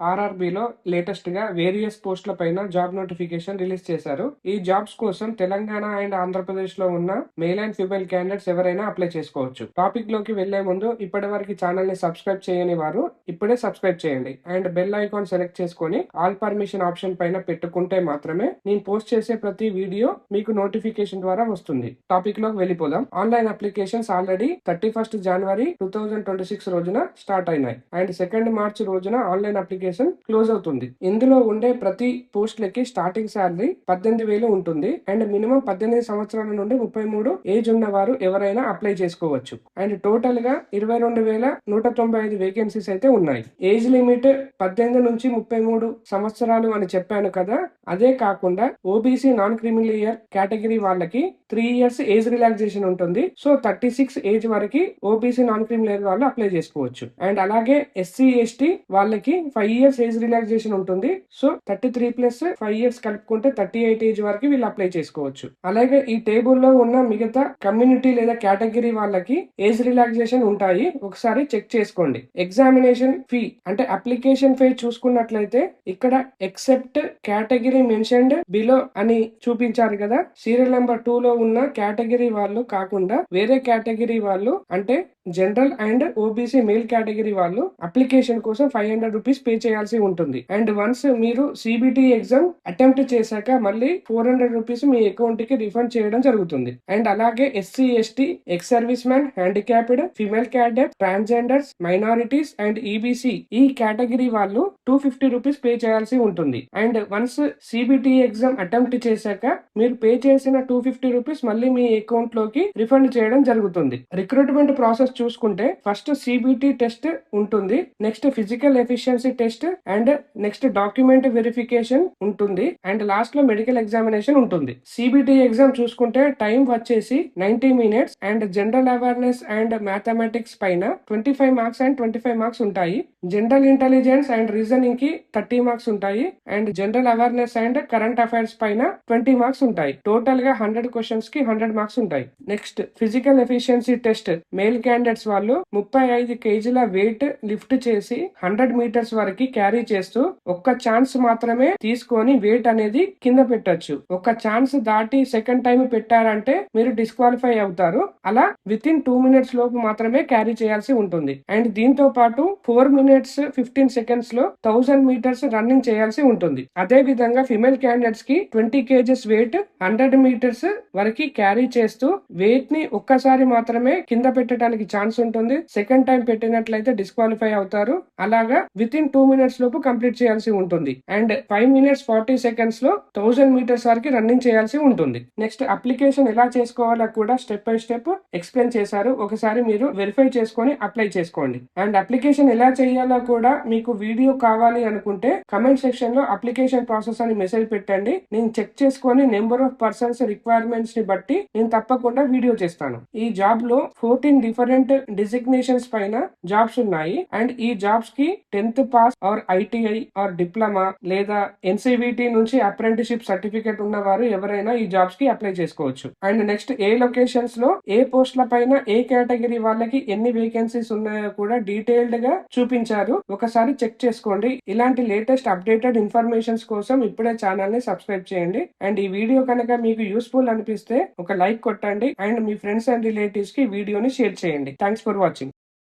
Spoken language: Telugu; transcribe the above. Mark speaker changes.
Speaker 1: ఆర్ఆర్బిలో లేటెస్ట్గా వేరియస్ పోస్టుల పైన జాబ్ నోటిఫికేషన్ రిలీజ్ చేశారు. ఈ జాబ్స్ కోసం తెలంగాణ అండ్ ఆంధ్రప్రదేశ్లో ఉన్న మేల్ అండ్ ఫీమేల్ క్యాండిడేట్స్ ఎవరైనా అప్లై చేసుకోవచ్చు. టాపిక్లోకి వెళ్ళే ముందు ఇప్పటి వరకు ఛానల్ని సబ్స్క్రైబ్ చేయని వారు ఇప్పుడే సబ్స్క్రైబ్ చేయండి. అండ్ బెల్ ఐకాన్ సెలెక్ట్ చేసుకొని ఆల్ పర్మిషన్ ఆప్షన్ పైన పెట్టుకుంటే మాత్రమే నేను పోస్ట్ చేసే ప్రతి వీడియో మీకు నోటిఫికేషన్ ద్వారా వస్తుంది. టాపిక్లోకి వెళ్ళిపోదాం. Online applications already thirty first January two thousand twenty six రోజున స్టార్ట్ అయినాయి. అండ్ సెకండ్ మార్చ్ రోజున ఆన్లైన్ అప్లికేషన్ క్లోజ్ అవుతుంది. ఇందులో ఉండే ప్రతి పోస్ట్లకి స్టార్టింగ్ శాలరీ పద్దెనిమిది వేలు ఉంటుంది. అండ్ మినిమం పద్దెనిమిది సంవత్సరాల నుండి ముప్పై మూడు ఏజ్ ఉన్న వారు ఎవరైనా అప్లై చేసుకోవచ్చు. అండ్ టోటల్గా ఇరవై రెండు వేల నూట తొంభై ఐదు వేకెన్సీస్ అయితే ఉన్నాయి. ఏజ్ లిమిట్ పద్దెనిమిది నుంచి ముప్పై మూడు సంవత్సరాలు అని చెప్పాను కదా. అదే కాకుండా OBC non creamy layer category వాళ్ళకి త్రీ ఇయర్స్ ఏజ్ రిలాక్సేషన్ ఉంటుంది. సో థర్టీ సిక్స్ ఏజ్ వరకు ఓబీసీ నాన్ క్రిమినల్ ఇయర్ వాళ్ళు అప్లై చేసుకోవచ్చు. అండ్ అలాగే ఎస్సీ ఎస్టీ వాళ్ళకి ఫైవ్ ఇయర్స్ ఏజ్ రిలాక్సేషన్ ఉంటుంది. So thirty three plus five years కలుపుకుంటే థర్టీ ఎయిట్ ఏజ్ వరకు వీళ్ళు అప్లై చేసుకోవచ్చు. అలాగే ఈ టేబుల్లో ఉన్న మిగతా కమ్యూనిటీ లేదా కేటగిరీ వాళ్ళకి ఏజ్ రిలాక్సేషన్ ఉంటాయి. ఒకసారి చెక్ చేసుకోండి. ఎగ్జామినేషన్ ఫీ అంటే అప్లికేషన్ ఫీ చూసుకున్నట్లయితే ఇక్కడ ఎక్సెప్ట్ కేటగిరీ మెన్షన్డ్ బిలో అని చూపించారు కదా. సీరియల్ నెంబర్ టూ లో ఉన్న కేటగిరీ వాళ్ళు కాకుండా వేరే కేటగిరీ వాళ్ళు అంటే general and OBC male category వాళ్ళు అప్లికేషన్ కోసం ఫైవ్ హండ్రెడ్ రూపీస్ పే చేయాల్సి ఉంటుంది. అండ్ వన్స్ మీరు సిబిటి ఎగ్జామ్ అటెంప్ట్ చేశాక మళ్ళీ ఫోర్ హండ్రెడ్ రూపీస్ మీ అకౌంట్కి రిఫండ్ చేయడం జరుగుతుంది. అండ్ అలాగే SC ST ex service man handicapped female cadet transgenders minorities and EBC ఈ కేటగిరీ వాళ్ళు టూ ఫిఫ్టీ రూపీస్ పే చేయాల్సి ఉంటుంది. And once CBT exam attempt చేశాక మీరు పే చేసిన టూ ఫిఫ్టీ రూపీస్ మళ్ళీ మీ అకౌంట్లోకి రిఫండ్ చేయడం జరుగుతుంది. రిక్రూట్మెంట్ ప్రాసెస్ చూసుకుంటే ఫస్ట్ సిబిటి టెస్ట్ ఉంటుంది next physical efficiency test and next document verification ఉంటుంది అండ్ లాస్ట్లో మెడికల్ ఎగ్జామినేషన్ ఉంటుంది. సిబిటి ఎగ్జామ్ చూసుకుంటే టైం వచ్చేసి ninety minutes and general awareness and mathematics పైన twenty five marks and twenty five marks ఉంటాయి. జనరల్ ఇంటెలిజెన్స్ అండ్ రీజనింగ్కి థర్టీ మార్క్స్ ఉంటాయి and general awareness and current affairs పైన ట్వంటీ మార్క్స్ ఉంటాయి. టోటల్గా హండ్రెడ్ క్వశ్చన్స్కి హండ్రెడ్ మార్క్స్ ఉంటాయి. Next physical efficiency test male candidates వాళ్ళు ముప్పై ఐదు కేజీల వెయిట్ లిఫ్ట్ చేసి హండ్రెడ్ మీటర్స్ వరకు క్యారీ చేస్తూ ఒక్క ఛాన్స్ మాత్రమే తీసుకొని వెయిట్ అనేది కింద పెట్టొచ్చు. ఒక్క ఛాన్స్ దాటి సెకండ్ టైం పెట్టారంటే మీరు డిస్క్వాలిఫై అవుతారు. అలా విత్ ఇన్ టూ మినిట్స్ లోపు మాత్రమే క్యారీ చేయాల్సి ఉంటుంది. అండ్ దీంతో పాటు ఫోర్ మినిట్స్ ఫిఫ్టీన్ సెకండ్స్లో థౌసండ్ మీటర్స్ రన్నింగ్ చేయాల్సి ఉంటుంది. అదే విధంగా ఫిమేల్ క్యాండిడేట్స్కి twenty kgs weight hundred metres వరకు క్యారీ చేస్తూ వెయిట్ని ఒక్కసారి మాత్రమే కింద పెట్టడానికి ఛాన్స్ ఉంటుంది. సెకండ్ టైం పెట్టినట్లయితే డిస్క్వాలిఫై అవుతారు. అలాగా విత్ ఇన్ టూ మినిట్స్ లోపు కంప్లీట్ చేయాల్సి ఉంటుంది. అండ్ ఫైవ్ మినిట్స్ ఫార్టీ సెకండ్స్లో థౌసండ్ మీటర్స్ వరకు రన్నింగ్ చేయాల్సి ఉంటుంది. నెక్స్ట్ అప్లికేషన్ ఎలా చేసుకోవాలో కూడా స్టెప్ బై స్టెప్ ఎక్స్ప్లెయిన్ చేశారు. ఒకసారి మీరు వెరిఫై చేసుకొని అప్లై చేసుకోండి. అండ్ అప్లికేషన్ ఎలా చేయాలి కూడా మీకు వీడియో కావాలి అనుకుంటే కమెంట్ సెక్షన్లో అప్లికేషన్ ప్రాసెస్ అని మెసేజ్ పెట్టండి. నేను చెక్ చేసుకొని నెంబర్ ఆఫ్ పర్సన్స్ రిక్వైర్మెంట్స్ని బట్టి నేను తప్పకుండా వీడియో చేస్తాను. ఈ జాబ్లో ఫోర్టీన్ డిఫరెంట్ డిజిగ్నేషన్స్ పైన జాబ్స్ ఉన్నాయి. అండ్ ఈ జాబ్స్కి tenth pass or ITI or diploma లేదా ఎన్సీబీటీ నుంచి అప్రెంటిషిప్ సర్టిఫికేట్ ఉన్న వారు ఎవరైనా ఈ జాబ్స్కి అప్లై చేసుకోవచ్చు. అండ్ నెక్స్ట్ ఏ లొకేషన్స్లో ఏ పోస్ట్ల పైన ఏ కేటగిరీ వాళ్ళకి ఎన్ని వేకెన్సీస్ ఉన్నాయో కూడా డీటెయిల్డ్గా చూపించారు ఒకసారి చెక్ చేసుకోండి. ఇలాంటి లేటెస్ట్ అప్డేటెడ్ ఇన్ఫర్మేషన్స్ కోసం ఇప్పుడే ఛానల్ని సబ్స్క్రైబ్ చేయండి. అండ్ ఈ వీడియో కనుక మీకు యూస్ఫుల్ అనిపిస్తే ఒక లైక్ కొట్టండి. అండ్ మీ ఫ్రెండ్స్ అండ్ రిలేటివ్స్కి వీడియోని షేర్ చేయండి. Thanks for watching.